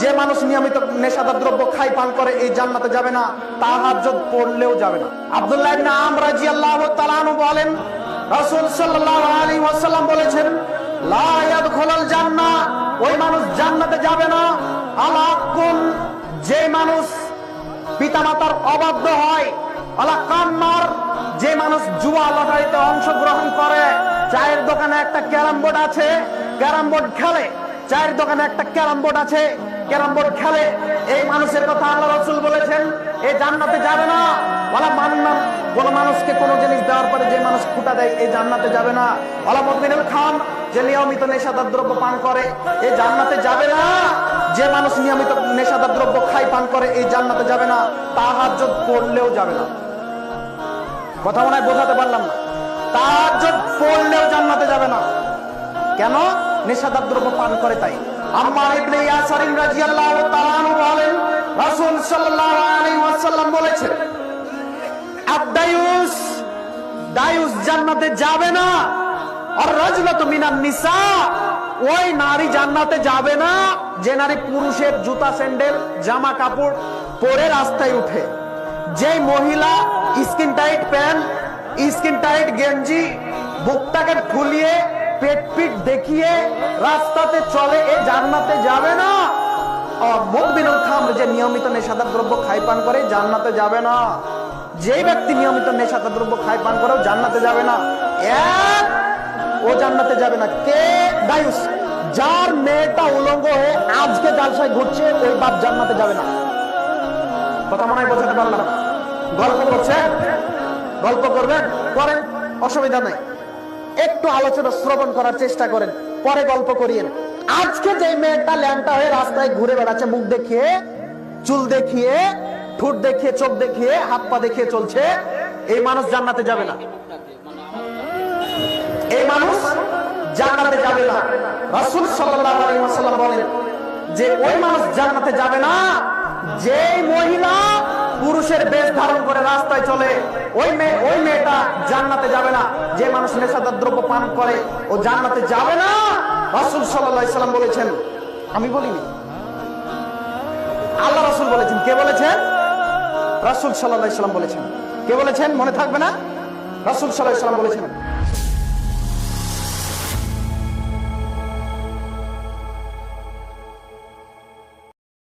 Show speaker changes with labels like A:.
A: যে মানুষ নিয়মিত নেশাদার দ্রব্য খাই পান করে, এই জান্নাতে যাবে না, তাহাজ্জুদ পড়লেও যাবে না। আব্দুল্লাহ ইবনে আমর রাদিয়াল্লাহু তাআলা বলেন, রাসূল সাল্লাল্লাহু আলাইহি ওয়াসাল্লাম বলেছেন, লা ইয়াদখুলুল জান্নাহ ওই মানুষ জান্নাতে যাবে না। আলা কোন যে মানুষ পিতামাতার অবাধ্য হয় আলা কান্নার, যে মানুষ জুয়া লটারিতে অংশগ্রহণ করে, চায়ের দোকানে একটা ক্যারাম বোর্ড আছে, ক্যারাম বোর্ড খেলে, চায়ের দোকানে একটা ক্যারাম বোর্ড আছে ক্যারাম বোর্ড খেলে এই মানুষের কথা আল্লাহ রসুল বলেছেন এই জান্নাতে যাবে না। ওলা মানুষ না কোন মানুষকে কোনো জিনিস দেওয়ার পরে যে মানুষ খুঁটা দেয় এই জান্নাতে যাবে না। ওলা মতমিনুল খান, যে নিয়মিত নেশাদার দ্রব্য পান করে এই জান্নাতে যাবে না। যে মানুষ নিয়মিত নেশাদার দ্রব্য খাই পান করে এই জান্নাতে যাবে না। তাহাজ্জুদ পড়লেও যাবে না। কথা মনে হয় বোঝাতে পারলাম না। তাহাজ্জুদ পড়লেও জান্নাতে যাবে না। কেন? নেশাদার দ্রব্য পান করে তাই। আম্মার ইবনে রাদিয়াল্লাহু তাআলা বলেন, রাসূল সাল্লাল্লাহু আলাইহি ওয়াসাল্লাম বলেছেন আদায়ুস দায়ুস জান্নাতে যাবে না। আর রাজলাতু মিনান নিসা, ওই নারী জান্নাতে যাবে না, যে নারী পুরুষের জুতা, স্যান্ডেল, জামা কাপড় পরে রাস্তায় উঠে। যে মহিলা skin tight pant, skin tight গেঞ্জি, বুকটাকে ফুলিয়ে পেট দেখিয়ে রাস্তাতে চলে, এ জান্নাতে যাবে না। মুদবিনুল খাম যে নিয়মিত নেশাদার দ্রব্য খাই পান করে, জান্নাতে যাবে না। যে ব্যক্তি নিয়মিত নেশাদার দ্রব্য খাই পান করেও জান্নাতে যাবে না। এক, ও জান্নাতে যাবে না। কে? দায়ুস। যার মেয়েটা উলঙ্গ হয়ে আজকে জালসায় ঘুরছে, ওই বাপ জান্নাতে যাবে না। কথা মনে হয় বোঝাতে পারলাম? গল্প করছেন গল্প করবেন? করেন অসুবিধা নাই। একটু আলোচনা শ্রবণ করার চেষ্টা করেন, পরে গল্প করিয়েন। আজকে যে মেয়েটা ল্যাংটা হয়ে রাস্তায় ঘুরে বেড়াচ্ছে, মুখ দেখিয়ে, চুল দেখিয়ে, ঠোঁট দেখিয়ে, চোখ দেখিয়ে, হাত পা দেখিয়ে চলছে, এই মানুষ জান্নাতে যাবে না। এই মানুষ জান্নাতে যাবে না। রাসূল সাল্লাল্লাহু আলাইহি ওয়াসাল্লাম বলেন যে ওই মানুষ জান্নাতে যাবে না যে মহিলা পুরুষের বেশ ধারণ করে রাস্তায় চলে, ওই মেয়ে ওই জান্নাতে যাবে না। যে মানুষ নেশাদার দ্রব্য পান করে, ও জান্নাতে যাবে না। রাসুল সাল্লাম বলেছেন, আমি বলিনি। আল্লাহ রাসুল বলেছেন। কে বলেছেন? রাসুল সাল্লাহ সাল্লাম বলেছেন। কে বলেছেন? মনে থাকবে না? রাসুল সাল্লাহ সাল্লাম বলেছেন।